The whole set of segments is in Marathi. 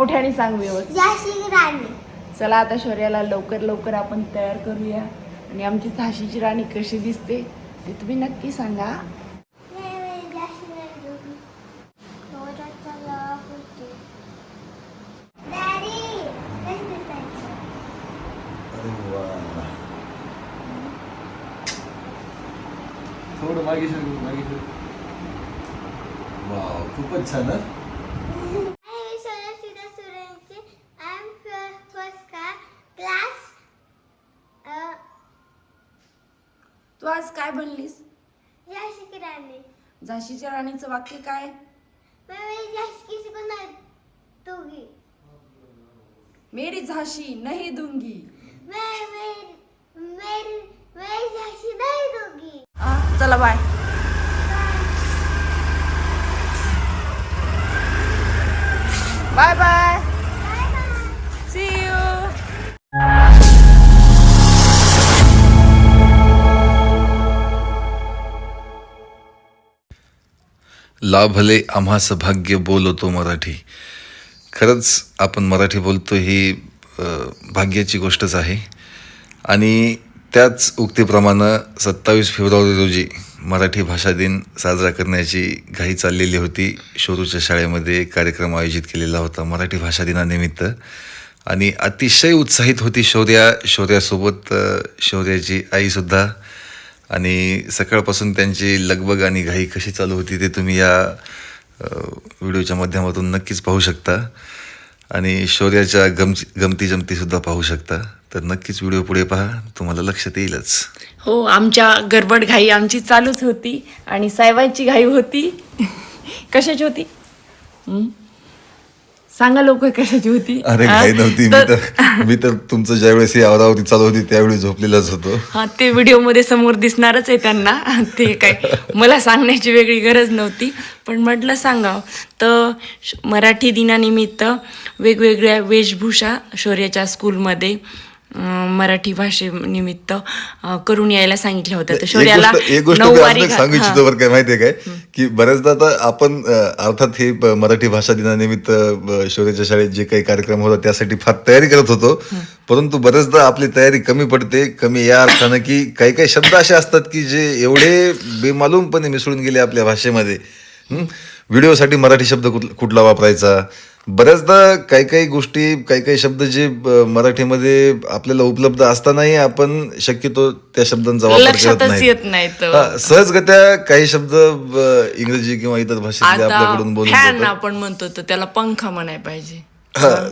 मोठ्याने सांग व्यवस्थित. झाशी राणी चला आता शौर्याला लवकर लवकर आपण तयार करूया. आणि आमची झाशीची राणी कशी दिसते ते तुम्ही नक्की सांगा. वा थोडं मागे सर मागे सर वाव खूपच छान काय बनलीस झाशी राणी. झाशीच्या राणीचं वाक्य काय? मैं मेरी झाशी नहीं दूंगी मेरी झाशी नहीं दूंगी. मैं मेरी मेरी मेरी झाशी नहीं दूंगी. आ, चला बाय बाय बाय लाभले आम्हास भाग्य बोलतो मराठी. खरंच आपण मराठी बोलतो ही भाग्याची गोष्टच आहे. आणि त्याच उक्तीप्रमाणे सत्तावीस फेब्रुवारी रोजी मराठी भाषा दिन साजरा करण्याची घाई चाललेली होती. शोरूच्या शाळेमध्ये कार्यक्रम आयोजित केलेला होता मराठी भाषा दिनानिमित्त. आणि अतिशय उत्साहित होती शौर्या. शौर्यासोबत शौर्याची आईसुद्धा आणि सकाळपासून त्यांची लगबग आणि घाई कशी चालू होती ते तुम्ही या व्हिडिओच्या माध्यमातून नक्कीच पाहू शकता. आणि शौर्याच्या गमची गमती जमतीसुद्धा पाहू शकता. तर नक्कीच व्हिडिओ पुढे पहा. तुम्हाला लक्षात येईलच. हो आमच्या गडबड घाई आमची चालूच होती आणि साहेबांची घाई होती. कशाची होती? सांगा लोक कशाची होती. अरे हा? घाई नव्हती. मी तर- तर मी तर तुमचं ज्यावेळेस ही आवरावती चालू होती त्यावेळी झोपलेलाच होतो. हा ते व्हिडिओमध्ये समोर दिसणारच आहे त्यांना. ते काय मला सांगण्याची वेगळी गरज नव्हती. पण म्हटलं सांगावं. तर श- मराठी दिनानिमित्त वेगवेगळ्या वेशभूषा शौर्याच्या स्कूलमध्ये मराठी भाषेनिमित्त करून यायला सांगितलं होतं तर एक शौर्याला गोष्ट एक सांगू. इच्छितो बरं काय माहितीये काय की बऱ्याचदा आता आपण अर्थात हे मराठी भाषा दिनानिमित्त शौर्याच्या शाळेत जे काही कार्यक्रम होता त्यासाठी फार तयारी करत होतो परंतु बऱ्याचदा आपली तयारी कमी पडते कमी या अर्थानं की काही काही शब्द असे असतात की जे एवढे बेमालूमपणे मिसळून गेले आपल्या भाषेमध्ये? व्हिडिओसाठी मराठी शब्द कुठ- कुठला वापरायचा? बऱ्याचदा काही काही गोष्टी काही काही शब्द जे मराठीमध्ये आपल्याला उपलब्ध असतानाही आपण शक्यतो त्या शब्दांचा वापर करत नाही सहजगत्या काही शब्द इंग्रजी किंवा इतर भाषेतले आपल्याकडून बोलून जातात. आपण म्हणतो तर त्याला पंखा म्हणाय पाहिजे.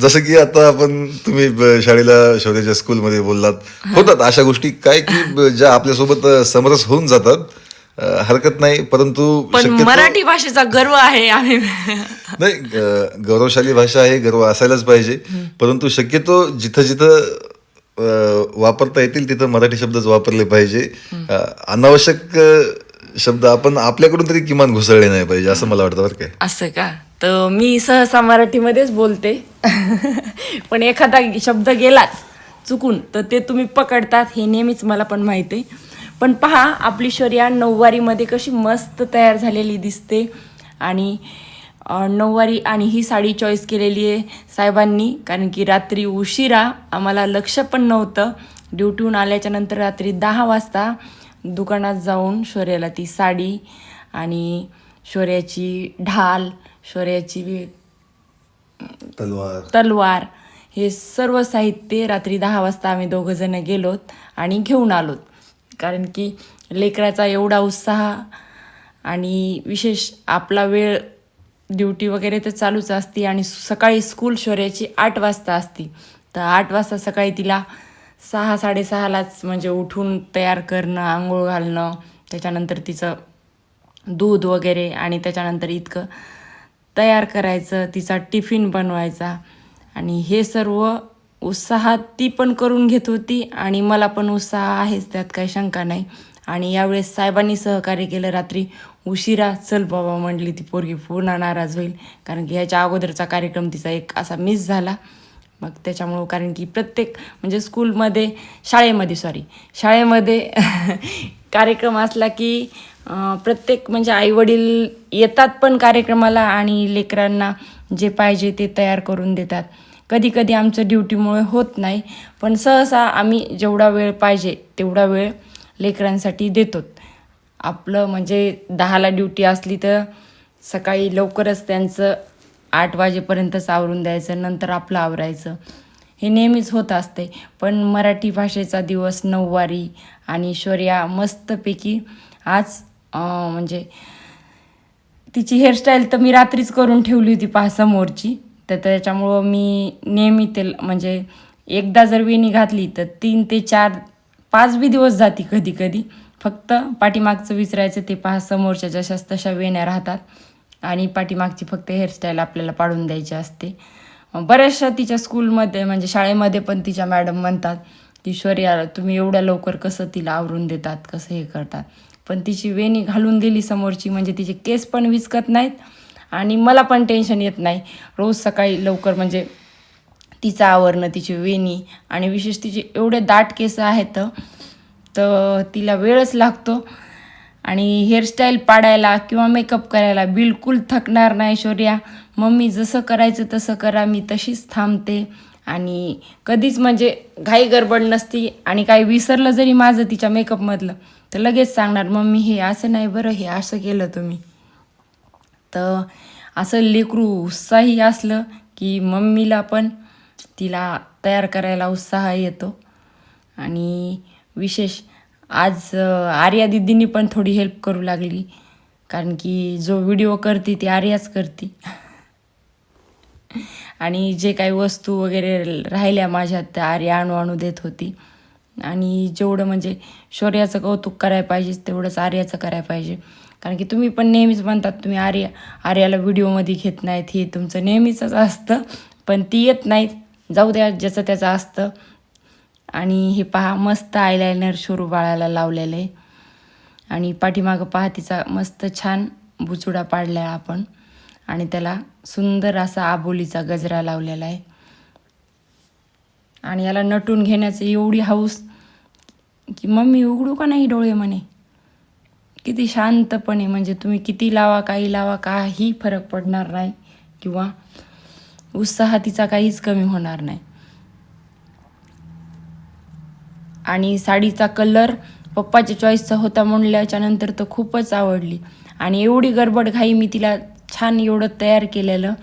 जसं की आता आपण तुम्ही शाळेला शौर्याच्या स्कूलमध्ये बोललात. होतात अशा गोष्टी. काय की ज्या आपल्यासोबत समरस होऊन जातात. हरकत नाही परंतु पण मराठी भाषेचा गर्व आहे आम्ही. नाही गौरवशाली भाषा आहे गर्व असायलाच पाहिजे. परंतु शक्यतो जिथं जिथं वापरता येतील तिथं मराठी शब्दच वापरले पाहिजे. अनावश्यक शब्द आपण आपल्याकडून तरी किमान घुसळले नाही पाहिजे असं मला वाटतं बरं काय असं का? तर मी सहसा मराठीमध्येच बोलते. पण एखादा शब्द गेलाच चुकून तर ते तुम्ही पकडतात हे नेहमीच मला पण माहिती आहे. पण पहा आपली शौर्या नऊवारीमध्ये कशी मस्त तयार झालेली दिसते. आणि नऊवारी आणि ही साडी चॉईस केलेली आहे साहेबांनी कारण की रात्री उशिरा आम्हाला लक्ष पण नव्हतं. ड्युटीहून आल्याच्यानंतर रात्री दहा वाजता दुकानात जाऊन शौर्याला ती साडी आणि शौर्याची ढाल शौर्याची तलवार. तलवार हे सर्व साहित्य रात्री दहा वाजता आम्ही दोघं जण गेलोत आणि घेऊन आलोत. कारण की लेकराचा एवढा उत्साह आणि विशेष आपला वेळ ड्युटी वगैरे तर चालूच असते आणि सकाळी स्कूल शौर्याची आठ वाजता असती. तर आठ वाजता सकाळी तिला सहा साडेसहालाच म्हणजे उठून तयार करणं आंघोळ घालणं त्याच्यानंतर तिचं दूध वगैरे आणि त्याच्यानंतर इतकं तयार करायचं तिचा टिफिन बनवायचा आणि हे सर्व उत्साहात ती पण करून घेत होती आणि मला पण उत्साह आहेच त्यात काही शंका नाही. आणि यावेळेस साहेबांनी सहकार्य केलं. रात्री उशिरा चल बाबा म्हणली ती पोरगी पूर्ण नाराज होईल. कारण की ह्याच्या अगोदरचा कार्यक्रम तिचा एक असा मिस झाला. मग त्याच्यामुळं कारण की प्रत्येक म्हणजे स्कूलमध्ये शाळेमध्ये सॉरी शाळेमध्ये कार्यक्रम असला की प्रत्येक म्हणजे आईवडील येतात पण कार्यक्रमाला आणि लेकरांना जे पाहिजे ते तयार करून देतात. कधी कधी आमचं ड्युटीमुळे होत नाही पण सहसा आम्ही जेवढा वेळ पाहिजे तेवढा वेळ लेकरांसाठी देतो आपलं म्हणजे दहाला ड्युटी असली तर सकाळी लवकरच त्यांचं आठ वाजेपर्यंतच आवरून द्यायचं नंतर आपलं आवरायचं. हे नेहमीच होत असते पण मराठी भाषेचा दिवस नऊवारी आणि शौर्या मस्तपैकी आज म्हणजे तिची हेअरस्टाईल तर मी रात्रीच करून ठेवली होती पहा समोरची. तर त्याच्यामुळं मी नेहमी ते म्हणजे एकदा जर वेणी घातली तर तीन ते चार पाच बी दिवस जाती कधी कधी. फक्त पाठीमागचं विचारायचं ते पहा समोरच्या जशाच तशा वेण्या राहतात. आणि पाठीमागची फक्त हेअरस्टाईल आपल्याला पाडून द्यायची असते. बऱ्याचशा तिच्या स्कूलमध्ये म्हणजे शाळेमध्ये पण तिच्या मॅडम म्हणतात की शौर्या तुम्ही एवढ्या लवकर कसं तिला आवरून देतात कसं हे करतात? पण तिची वेणी घालून दिली समोरची म्हणजे तिचे केस पण विचकत नाहीत. आणि मला पण टेन्शन येत नाही. रोज सकाळी लवकर म्हणजे तिचं आवरणं तिची वेणी आणि विशेष तिचे एवढे दाट केस आहेत तर तिला वेळच लागतो. आणि हेअरस्टाईल पाडायला किंवा मेकअप करायला बिलकुल थकणार नाही शौर्या. मम्मी जसं करायचं तसं करा मी तशीच थांबते. आणि कधीच म्हणजे घाई गडबड नसती आणि काही विसरलं जरी माझं तिच्या मेकअपमधलं तर लगेच सांगणार मम्मी हे असं नाही बरं हे असं केलं तुम्ही. तर असं लेकरू उत्साही असलं की मम्मीला पण तिला तयार करायला उत्साह येतो. आणि विशेष आज आर्या दिदींनी पण थोडी हेल्प करू लागली. कारण की जो व्हिडिओ करते ती आर्याच करते. आणि जे काही वस्तू वगैरे राहिल्या माझ्यात त्या आर्या आणू आणू देत होती. आणि जेवढं म्हणजे शौर्याचं कौतुक करायला पाहिजे तेवढंच आर्याचं करायला पाहिजे. कारण की तुम्ही पण नेहमीच म्हणतात तुम्ही आर्या आर्याला व्हिडिओमध्ये घेत नाहीत हे तुमचं नेहमीच असतं पण ती येत नाहीत. जाऊ द्या ज्याचं त्याचं असतं. आणि हे पहा मस्त आयलायनर शोरू बाळाला लावलेलं आहे. आणि पाठीमागं पहा तिचा मस्त छान बुचुडा पाडला आहे आपण. आणि त्याला सुंदर असा आबोलीचा गजरा लावलेला आहे. आणि याला नटून घेण्याचं एवढी हाऊस की मम्मी उघडू का नाही डोळे म्हणे? किती शांतपणे म्हणजे तुम्ही किती लावा काही लावा काही फरक पडणार नाही किंवा उत्साह तिचा काहीच कमी होणार नाही. आणि साडीचा कलर पप्पाच्या चॉईसचा होता म्हणल्याच्या नंतर तर खूपच आवडली. आणि एवढी गडबड घाई मी तिला छान एवढं तयार केलेलं.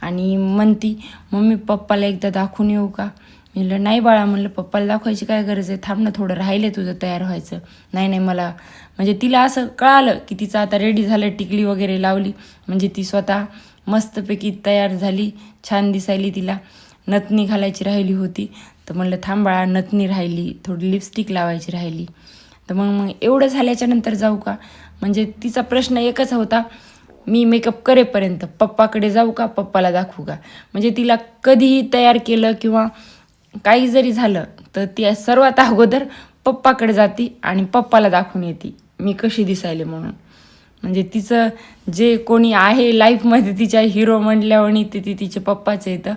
आणि म्हणती मम्मी पप्पाला एकदा दाखवून येऊ का? मी म्हणलं नाही बाळा म्हणलं पप्पाला दाखवायची काय गरज आहे? थांब ना थोडं राहिले तुझं तयार व्हायचं. नाही नाही मला म्हणजे तिला असं कळालं की तिचं आता रेडी झालं टिकली वगैरे लावली. म्हणजे ती स्वतः मस्तपैकी तयार झाली छान दिसायली तिला. नथनी घालायची राहिली होती. तर म्हणलं थांब बाळा नथनी राहिली थोडी लिपस्टिक लावायची राहिली. तर मग मग एवढं झाल्याच्यानंतर जाऊ का? म्हणजे तिचा प्रश्न एकच होता मी मेकअप करेपर्यंत पप्पाकडे जाऊ का? पप्पाला दाखवू का? म्हणजे तिला कधीही तयार केलं किंवा काही जरी झालं तर ती सर्वात अगोदर पप्पाकडे जाती आणि पप्पाला दाखवून येते. मी कशी दिसायले म्हणून. म्हणजे तिचं जे कोणी आहे लाईफमध्ये तिच्या हिरो म्हणल्यावर ते ती तिचे पप्पाचं येतं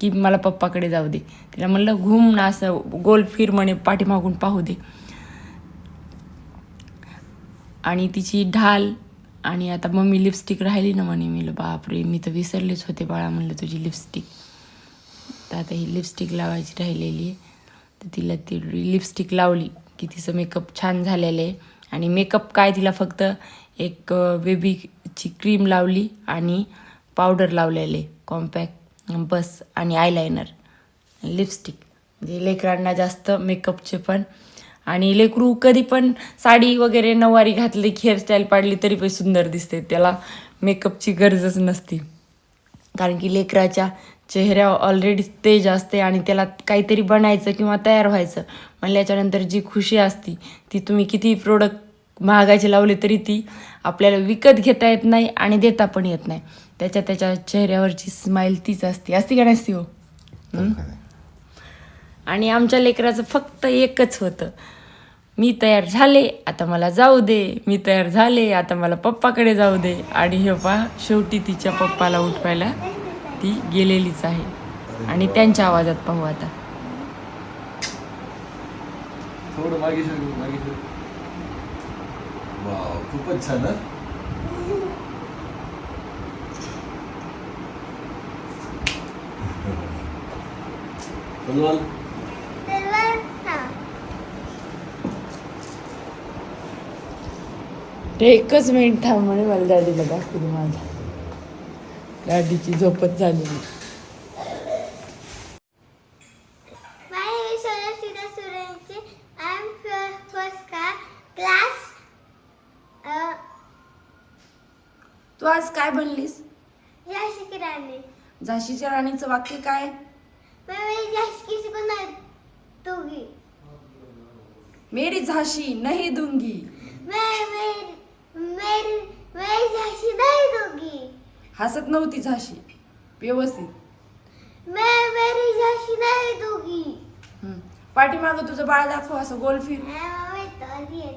की मला पप्पाकडे जाऊ दे. तिला म्हणलं घुम ना असं गोल फिर म्हणे पाठीमागून पाहू दे. आणि तिची ढाल आणि आता मम्मी लिपस्टिक राहिली ना म्हणे मी बापरे मी तर विसरलेच होते बाळा म्हणलं तुझी लिपस्टिक तर आता ही लिपस्टिक लावायची राहिलेली आहे. तर तिला ती लिपस्टिक लावली की तिचं मेकअप छान झालेलं आहे. आणि मेकअप काय तिला फक्त एक बेबीची क्रीम लावली आणि पावडर लावलेले कॉम्पॅक्ट बस आणि आयलायनर लिपस्टिक म्हणजे लेकरांना जास्त मेकअपचे पण. आणि लेकरू कधी पण साडी वगैरे नऊवारी घातली की हेअरस्टाईल पाडली तरी पण सुंदर दिसते. त्याला मेकअपची गरजच नसते. कारण की लेकराच्या चेहऱ्यावर ऑलरेडी तेज असते आणि त्याला काहीतरी बनायचं किंवा तयार व्हायचं. म्हणल्याच्यानंतर जी खुशी असती ती तुम्ही किती प्रोडक्ट महागाचे लावले तरी ती आपल्याला विकत घेता येत नाही आणि देता पण येत नाही. त्याच्या त्याच्या चेहऱ्यावरची स्माईल तीच असते. असती का नसती हो? हं? आणि आमच्या लेकराचं फक्त एकच होतं. मी तयार झाले आता मला जाऊ दे. मी तयार झाले आता मला पप्पाकडे जाऊ दे. आणि हे पहा शेवटी तिच्या पप्पाला उठवायला ती गेलेलीच आहे. आणि त्यांच्या आवाजात पाहू आता. खूपच छान ते एकच मिनिट थांब म्हणे मला दाडी बघा तुम्ही माझा. डॅडीची झोपत झालेली. तू आज काय बनलीस झाशी राणी. झाशीच्या राणीचं वाक्य काय? मेरी झाशी नहीं दूंगी मेरी झाशी नाही दूंगी. मैं मेरी मेरी मेरी झाशी नहीं दूंगी हसत नव्हती झाशी. व्यवस्थित. मैं मेरी झाशी नहीं दूंगी. हम्म. पाठीमागं तुझं बाळ दाखव असं गोल फिर. है.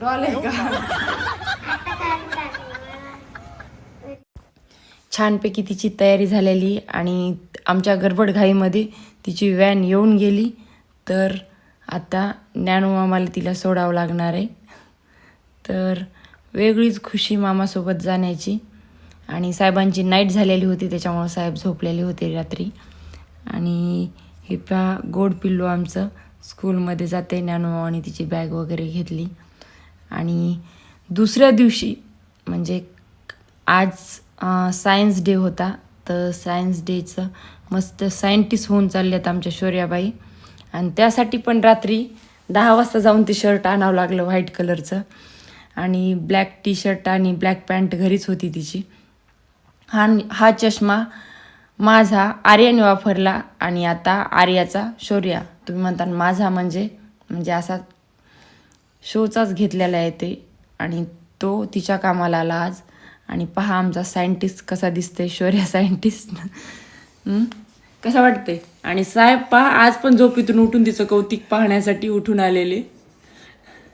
डॉल आहे का. छानपैकी तिची तयारी झालेली आणि आमच्या गडबडघाईमध्ये तिची व्हॅन येऊन गेली. तर आता ज्ञानू मामाला तिला सोडावं लागणार आहे. तर वेगळीच खुशी मामासोबत जाण्याची. आणि साहेबांची नाईट झालेली होती त्याच्यामुळं साहेब झोपलेले होते रात्री. आणि हे पहा गोड पिल्लू आमचं. स्कूलमध्ये जाते ज्ञानू तिची बॅग वगैरे घेतली. आणि दुसऱ्या दिवशी म्हणजे आज सायन्स डे होता. तर सायन्स डेचं मस्त सायंटिस्ट होऊन चालल्यात आमच्या शौर्याबाई. आणि त्यासाठी पण रात्री दहा वाजता जाऊन ते शर्ट आणावं लागलं व्हाईट कलरचं आणि ब्लॅक टी शर्ट आणि ब्लॅक पॅन्ट घरीच होती तिची. हा हा चष्मा माझा आर्याने वापरला आणि आता आर्याचा शौर्या. तुम्ही म्हणता माझा म्हणजे म्हणजे असा शोचाच घेतलेला आहे ते. आणि तो तिच्या कामाला आला आज. आणि पहा आमचा सायंटिस्ट कसा दिसतोय शौर्या सायंटिस्ट. कसं वाटतंय? आणि साहेब पहा आज पण झोपेतून उठून तिचं कौतिक पाहण्यासाठी उठून आलेले.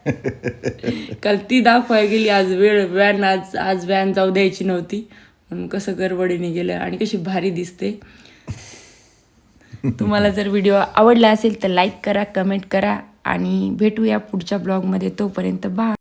काल ती दाखवाय गेली आज वेळ व्हॅन आज आज व्हॅन जाऊ द्यायची नव्हती. कसं गरबडीने गेलं आणि कशी भारी दिसते. तुम्हाला जर व्हिडिओ आवडला असेल तर लाईक करा कमेंट करा आणि भेटूया पुढच्या ब्लॉगमध्ये तोपर्यंत बा